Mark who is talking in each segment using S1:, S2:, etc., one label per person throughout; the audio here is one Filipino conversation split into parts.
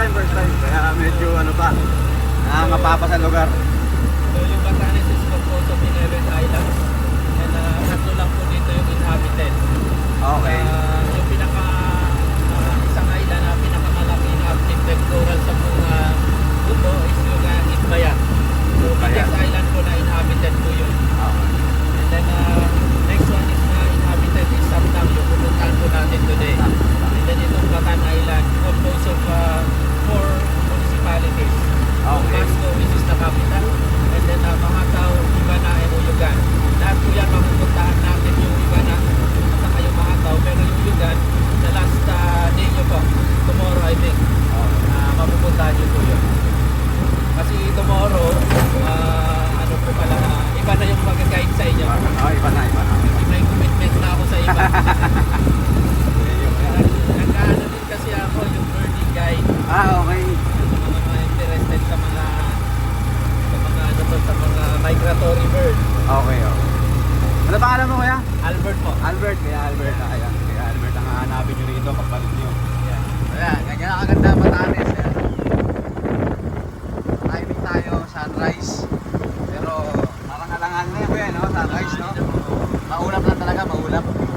S1: time, first time. Kaya medyo ano pa, nakangapa pa sa lugar.
S2: So yung Batanes is composed of 11 islands and uh, tatlo lang po dito yung inhabited.
S1: Okay.
S2: Uh, yung pinaka uh, isang island na uh, pinakamalaking active sa buong uh, is yung uh, Itbayan. So biggest island po na inhabited po yun.
S1: Okay.
S2: And then uh, next one is na uh, inhabited is Samtang yung pupuntahan po natin today. And then itong Batan Island composed of uh, four municipalities. Ah,
S1: okay.
S2: Moscow, which is the capital, and then ah, uh, Mahakaw, Ivana, and Uyugan. Lahat po yan mapupuntahan natin yung iba
S1: wala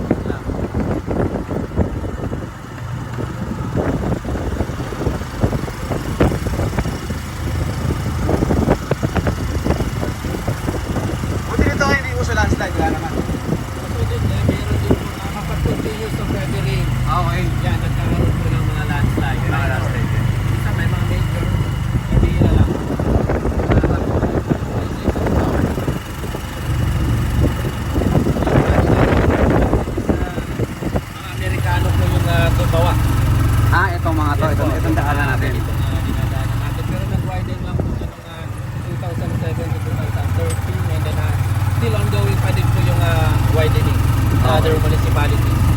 S2: other municipalities.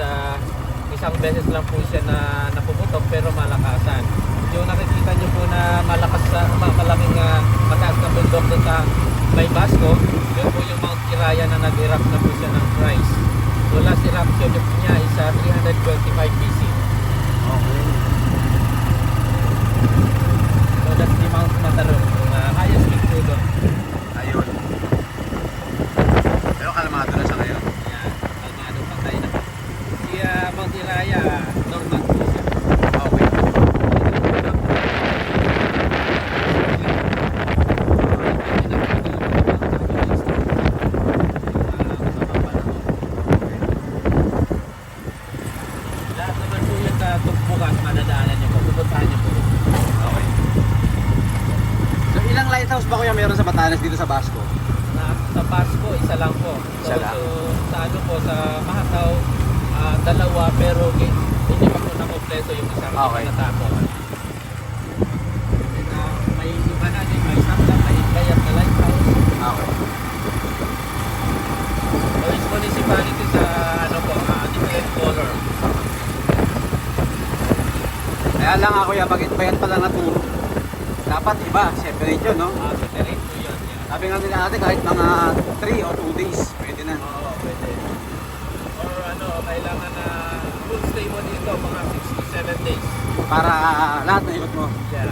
S2: uh, isang beses lang po siya na napuputok pero malakasan. Yung nakikita nyo po na malakas sa uh, malaking uh, ah, mataas na bundok doon sa May Basco, yun po yung Mount Kiraya na nag-erupt na po siya ng Christ. So last eruption niya is uh, 325 BC.
S1: Okay.
S2: So that's the Mount Matalon, yung uh, ah, highest peak po doon.
S1: Batanes dito sa Basco?
S2: Na, sa Basco, isa lang po. So,
S1: Isa lang.
S2: so sa ano po, sa Mahataw, ah, dalawa pero hindi pa po nakompleto yung isang
S1: Okay.
S2: okay. natapos. Ah, each municipality sa ano po, ah, different color.
S1: Kaya lang ako yung pag bayan pa lang na tour. Dapat iba, separate yun, no?
S2: Ah, separate po yun. Yeah.
S1: Sabi nga nila ate, kahit mga 3 o 2 days, pwede na.
S2: Oo, pwede. Or ano, kailangan na full stay mo dito, mga 6 to 7 days.
S1: Para lahat na ikot mo.
S2: Yeah,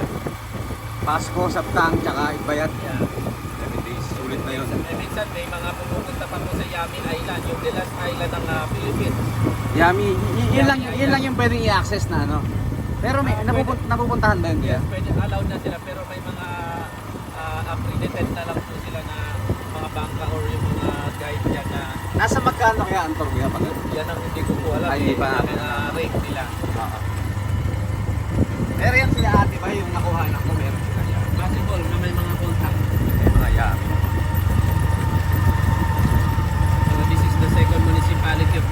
S1: Pasko, Saptang, tsaka Ibayat.
S2: yeah.
S1: 7 days, sulit na yun.
S2: Eh, minsan may mga pumupunta pa po sa Yamin Island, yung the last island ng ah, Philippines.
S1: Yummy, y- y- yun lang, yun lang yung pwedeng i-access na, ano? Pero may,
S2: Ah,
S1: napupun- napupuntahan ba yun
S2: Yes, pwede allowed na sila pero may mga ah, accredited na lang po sila na mga bangka or yung mga guide dyan na
S1: Nasa magkano kaya ang tour kaya pag
S2: yan ang hindi ko po alam.
S1: Ay, hindi pa
S2: yung
S1: natin
S2: mga rate nila.
S1: Pero yan sila ate ba yung nakuha na ko meron sila yan.
S2: Possible na may mga contact.
S1: Mga yummy.
S2: So this is the second municipality of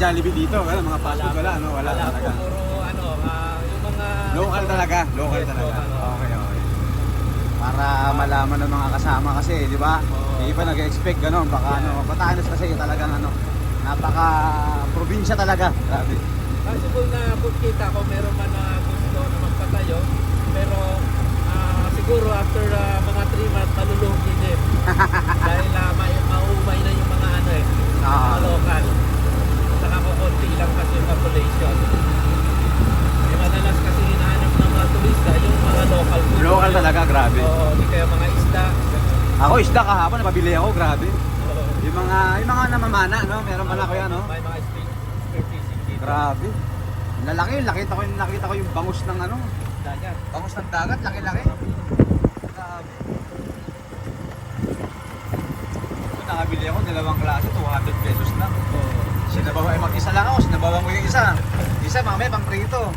S1: Jollibee dito. Wala mga fast food, wala, no? Wala,
S2: Wala
S1: talaga.
S2: puro ano, ah, yung mga...
S1: Local talaga, local
S2: Yes,
S1: talaga.
S2: local, oo.
S1: Okay, okay. Para malaman ng mga kasama kasi, di ba?
S2: Oo.
S1: Pa nag-expect gano'n. Baka ano, Batanes kasi talagang ano, napaka probinsya talaga. Grabe.
S2: Possible na kung kita ko meron man na gusto na magpatayo, pero ah, siguro after ah, mga 3 months malulugi din. Dahil uh, may, mauumay na yung mga ano eh,
S1: Ah.
S2: mga local. Lang kasi yung population. Eh, madalas kasi hinahanap ng mga turista yung mga local food.
S1: Local talaga, grabe.
S2: Oo, di kaya mga isda.
S1: Ako isda kahapon, napabili ako, grabe.
S2: Oo.
S1: Yung mga, yung mga namamana, no? Meron pala ko yan, no?
S2: May mga speed fishing dito.
S1: Grabe. Lalaki, nakita ko, nakita ko yung bangus ng ano,
S2: Dagat.
S1: bangus ng dagat, laki-laki. Grabe. Nakabili ako, dalawang klase, 200 pesos lang.
S2: Oo.
S1: Sinabawa, eh, mag-isa lang ako, sinabawan ko yung isa. Isa, mamaya pang prito.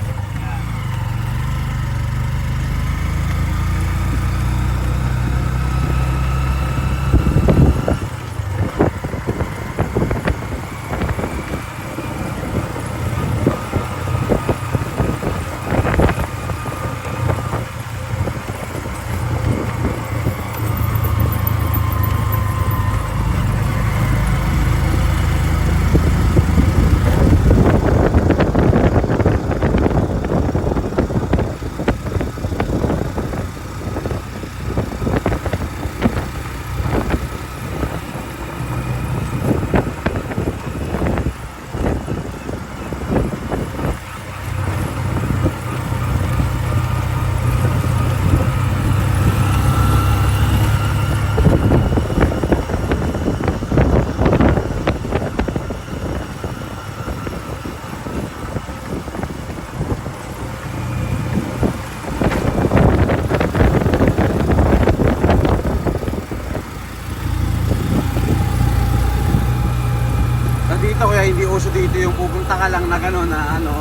S1: Pupunta ka lang na gano'n na ano,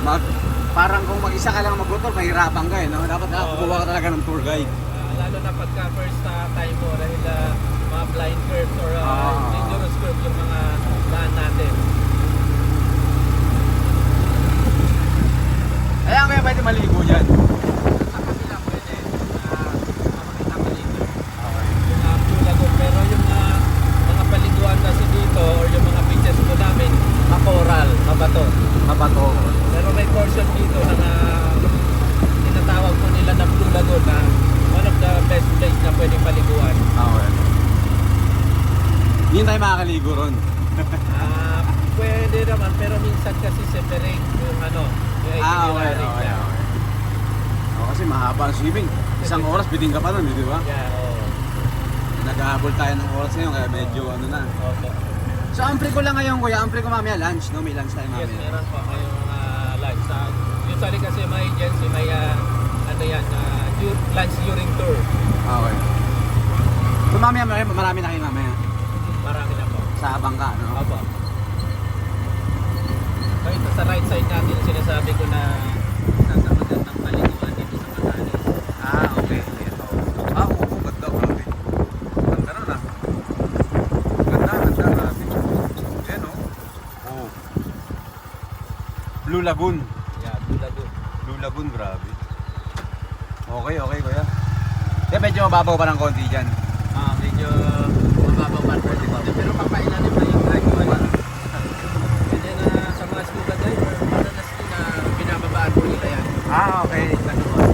S1: mag, parang kung mag-isa ka lang magmotor, mahirapan ka eh, no? Dapat
S2: Oo.
S1: kumuha ka talaga ng tour guide.
S2: Ah, lalo na pagka first ah, time mo dahil ah, mga blind curves or uh,
S1: Ah.
S2: dangerous curve yung mga daan natin.
S1: Kaya kaya pwede maligo dyan.
S2: Sa kabila pwede ah, makakita ka dito. Yung uh, Blue Lagoon. Pero yung ah, mga paliguan kasi dito or yung mga beaches po namin, makoral, mabato.
S1: Mabato.
S2: Pero may portion dito na na tinatawag po nila na Blue Lagoon na one of the best place na pwedeng paliguan.
S1: Okay. Hindi tayo makakaligo ron.
S2: Ah, pwede naman pero minsan kasi separate yung ano, yung
S1: Ah, okay, okay, okay. Oh, kasi mahaba ang swimming. Isang oras biting ka pa nun, di ba?
S2: Yeah, oo.
S1: Naghahabol tayo ng oras ngayon, kaya medyo ano na.
S2: Opo.
S1: So, ampre ko lang ngayon, kuya. Ampre ko mamaya lunch, no? May lunch tayo
S2: Yes,
S1: mamaya.
S2: meron po kayong uh, lunch. Sa, usually kasi mga agency may ah, ano yan, ah, du- lunch during tour.
S1: Okay. So, mamaya, marami, marami na kayo mamaya.
S2: Marami na po.
S1: Sa bangka, no?
S2: Opo. So ito sa right side natin sinasabi ko na nasa magandang paliguan dito sa Batanes.
S1: Ah, okay. Ito. Ah, oo, oh, ganda, grabe. Ganda nun, ah. Ganda, ganda, grabe. Yan, oh. Oh. Blue Lagoon.
S2: Yeah, Blue Lagoon.
S1: Blue Lagoon, grabe. Okay, okay, kuya. Kaya medyo mababaw pa ng konti dyan.
S2: Ah, medyo mababaw pa po dito. Pero papailalim na yung gradual. And then ah, sa mga scuba diver, para na sila na binababaan po nila yan.
S1: Ah, okay.
S2: Ganoon.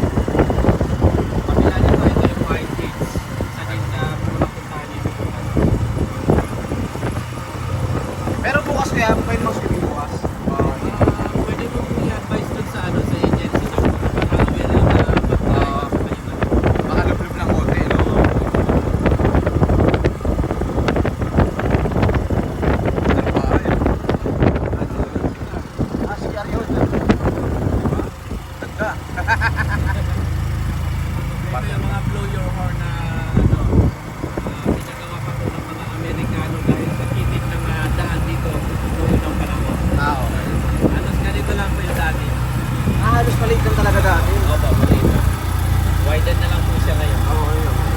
S2: Papilalim pa ito yung white gates. Sa din na mapuntahan dito.
S1: Pero bukas kaya, pwede mag swimming bukas.
S2: Ah, pwede mo po i-advise dun sa ano sa agency nyo para aware lang na
S1: Ah.
S2: mag-drive.
S1: Baka lublub lang konti, no? Ano ba, ayun? Ah, CR yun. Diba? Ganda.
S2: Ito yung mga blow your horn na ano, ah, pinagawa pa po ng mga Amerikano dahil sa kitid ng ah, daan dito noong unang panahon.
S1: Ah, okay.
S2: Halos ganito lang po yung dati.
S1: Ah, halos maliit lang talaga dati.
S2: Opo, maliit na. Widen na lang po siya ngayon.
S1: Okay, okay.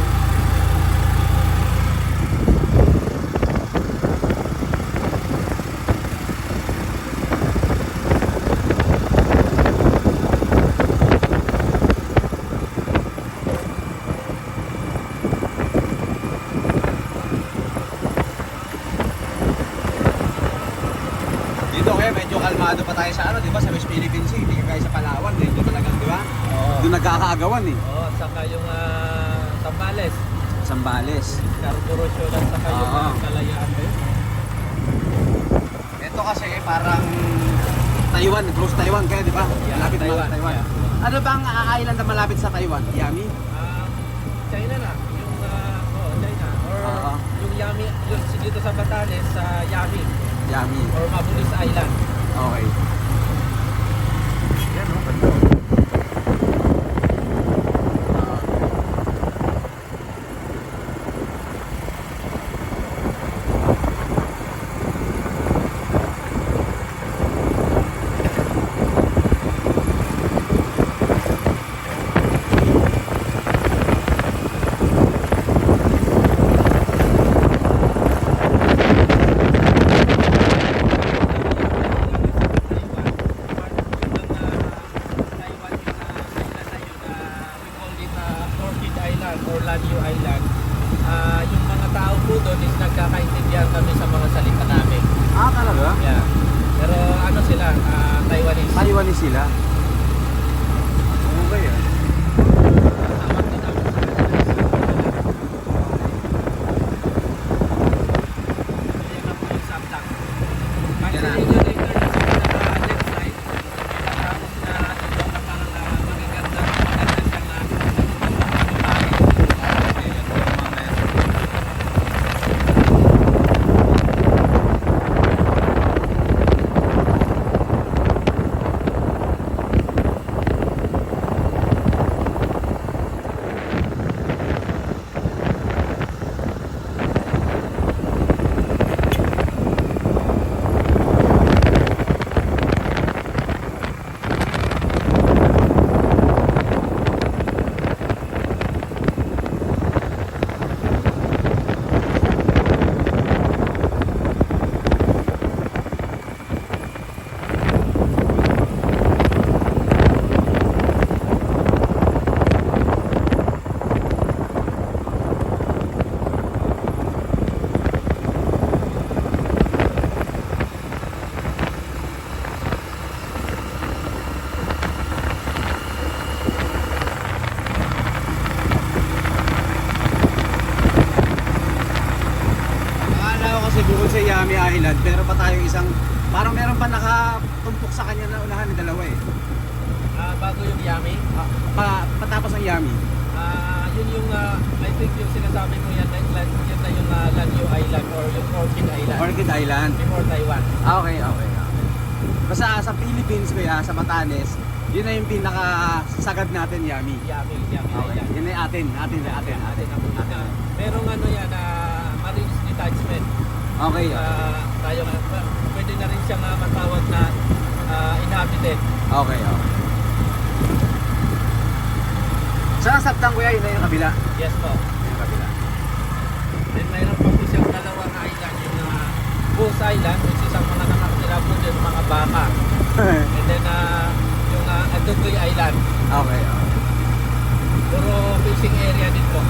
S1: Dito kaya medyo kalmado pa tayo sa ano, di ba? Sa West Philippine Sea, hindi kaya sa Palawan, medyo talagang, di ba?
S2: Oo.
S1: Doon nagkakaagawan eh.
S2: Oo, saka yung uh, Tambales,
S1: Sambales.
S2: Scarborough Shoal at saka yung
S1: Oo.
S2: uh, Kalayaan ba yun?
S1: Ito kasi parang Taiwan, close Taiwan kaya di ba?
S2: Yeah,
S1: malapit
S2: Taiwan,
S1: Taiwan. Taiwan.
S2: yeah.
S1: Ano bang uh, island na malapit sa Taiwan? Yami?
S2: Um, China na, yung uh, oh, China or
S1: Oo.
S2: yung Yami, yung dito sa Batanes, sa Yami
S1: Yami.
S2: or Mabulis Island.
S1: Okay.
S2: Yami.
S1: Ah, pa, patapos ng Yami.
S2: Ah, yun yung ah, I think yung sinasabi mo yan, na, yan, yan na yung uh, Lanyo Island or yung Orchid Island.
S1: Orchid Island.
S2: before Taiwan.
S1: Ah, okay, okay, okay. Basta sa Philippines kuya, sa Batanes, yun na yung pinaka sagad natin, Yami.
S2: Yami, Yami
S1: Okay.
S2: Island.
S1: Yun na yung atin, atin, atin, atin.
S2: Ah, merong ano yan, uh, Marines Detachment.
S1: Okay,
S2: Ah, tayo pwede na rin siyang ah, matawag na ah, inhabited.
S1: okay, okay. Sa sabtang kuya, yun na yung kabila.
S2: Yes po.
S1: Yun yung kabila.
S2: Then mayroon pa po siyang dalawang island, yung uh, Goose Island, which is ang mga nakakatira po dyan, mga baka. And then ah, yung uh, Adugoy Island,
S1: okay, okay.
S2: puro fishing area din po.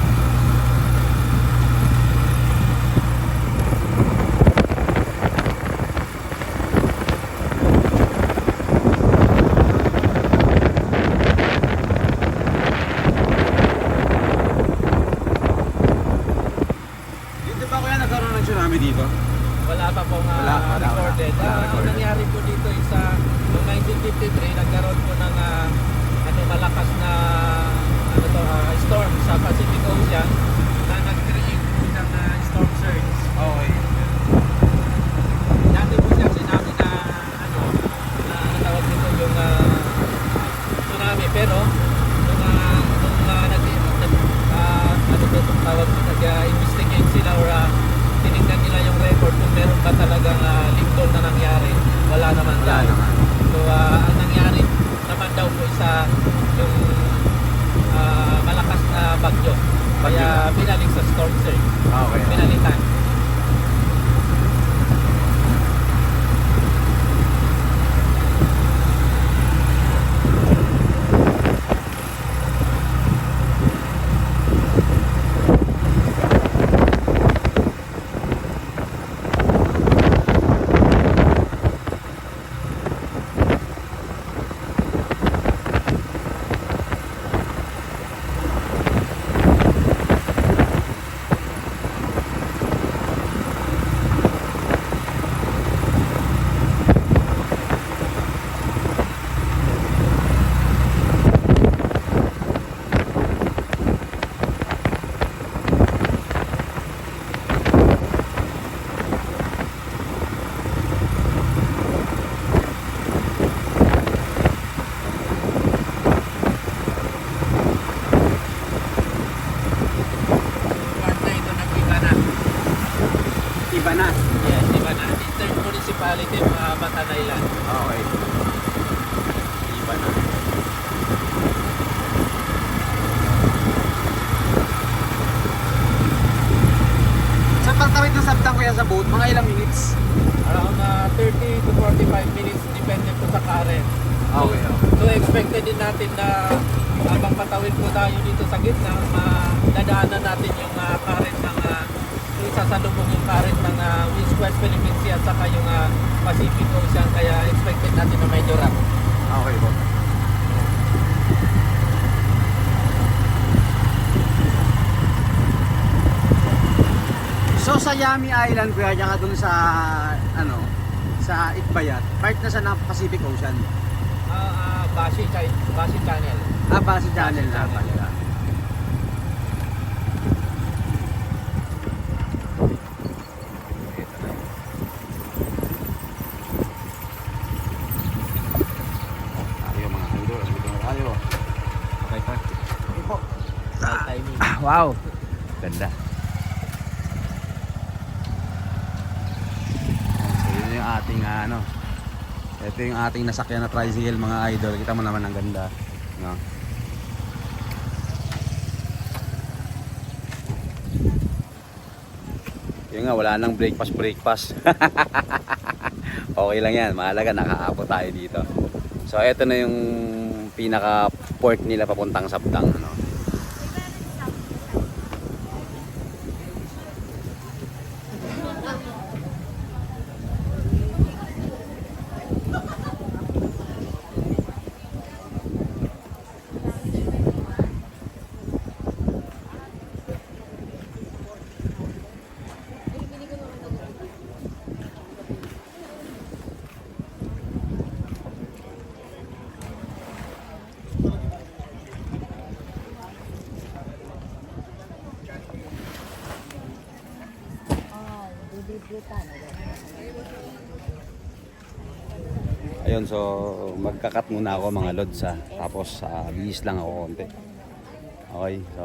S1: Dito ba kuya nagkaroon ng tsunami dito?
S2: Wala pa pong ah,
S1: Wala, wala,
S2: recorded.
S1: wala. Wala
S2: Ah, ang
S1: recorded.
S2: nangyari po dito is sa noong 1953 nagkaroon po ng ah, ano malakas na ano to, ah, storm sa Pacific Ocean na nag-create po ng ah, storm surge.
S1: Okay.
S2: Dati po siya sinabi na ano na ano tawag dito yung ah, tsunami pero nung uh, nung uh, nag, ah, ano to tawag nag-investigate sila or ah, tinignan nila yung record kung meron ba talagang uh, lindol na nangyari wala naman
S1: Wala
S2: daw.
S1: naman.
S2: so ah, ang nangyari naman daw po isa yung ah, malakas na bagyo kaya binalik sa storm surge
S1: Okay.
S2: pinalitan part na ito ng iba na
S1: Iba na.
S2: Yes, iba na. Third municipality, mga Batan Island.
S1: Okay. Iba na. Sa pagtawid ng sabtang kuya sa boat, mga ilang minutes?
S2: Around uh, 30 to 45 minutes, depende po sa current. So,
S1: Okay, okay.
S2: so din natin na habang patawid po tayo dito sa gitna, madadaanan natin yung uh, current ng uh, yung sasalubong yung current ng uh, West West Philippine Sea at saka yung uh, Pacific Ocean kaya expected natin na medyo rough.
S1: Okay po. So sa Yami Island kuya, tsaka dun sa ano, sa Itbayat, part na sa Pacific Ocean.
S2: Chai- Bashi Channel.
S1: Ah, Basi Channel na
S2: Channel.
S1: pala. Ito na. Tayo mga idol, dito na tayo. Okay pa. Okay po.
S2: Right timing.
S1: Wow. Ganda. So yun yung ating ah, ano. Ito yung ating nasakyan na tricycle mga idol. Kita mo naman ang ganda. No? Yun nga, wala nang breakfast breakfast. okay lang yan. Mahalaga, nakaabot tayo dito. So, ito na yung pinaka port nila papuntang Sabtang. Ano? Magkakat muna ako mga lods ha. Tapos uh, bihis lang ako konti. Okay, so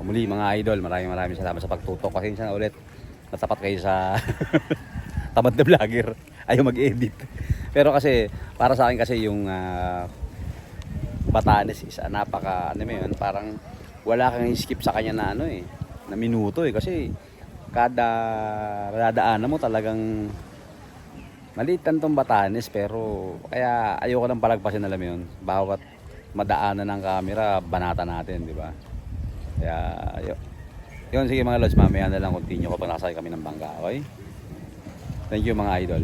S1: muli mga idol, maraming maraming salamat sa pagtutok. Kasi na ulit, natapat kayo sa tamad na vlogger. Ayaw mag-edit. Pero kasi, para sa akin kasi yung ah, Batanes is ah, napaka, ano mo yun, parang wala kang skip sa kanya na ano eh, na minuto eh. Kasi kada dadaanan mo talagang maliit lang tong Batanes pero kaya ayoko nang palagpasin alam yun. Bawat madaanan ng camera, banata natin, di ba? Kaya, yun. Yun, sige mga lods, mamaya na lang continue ko pag nakasakay kami ng bangka, okay? Thank you mga idol.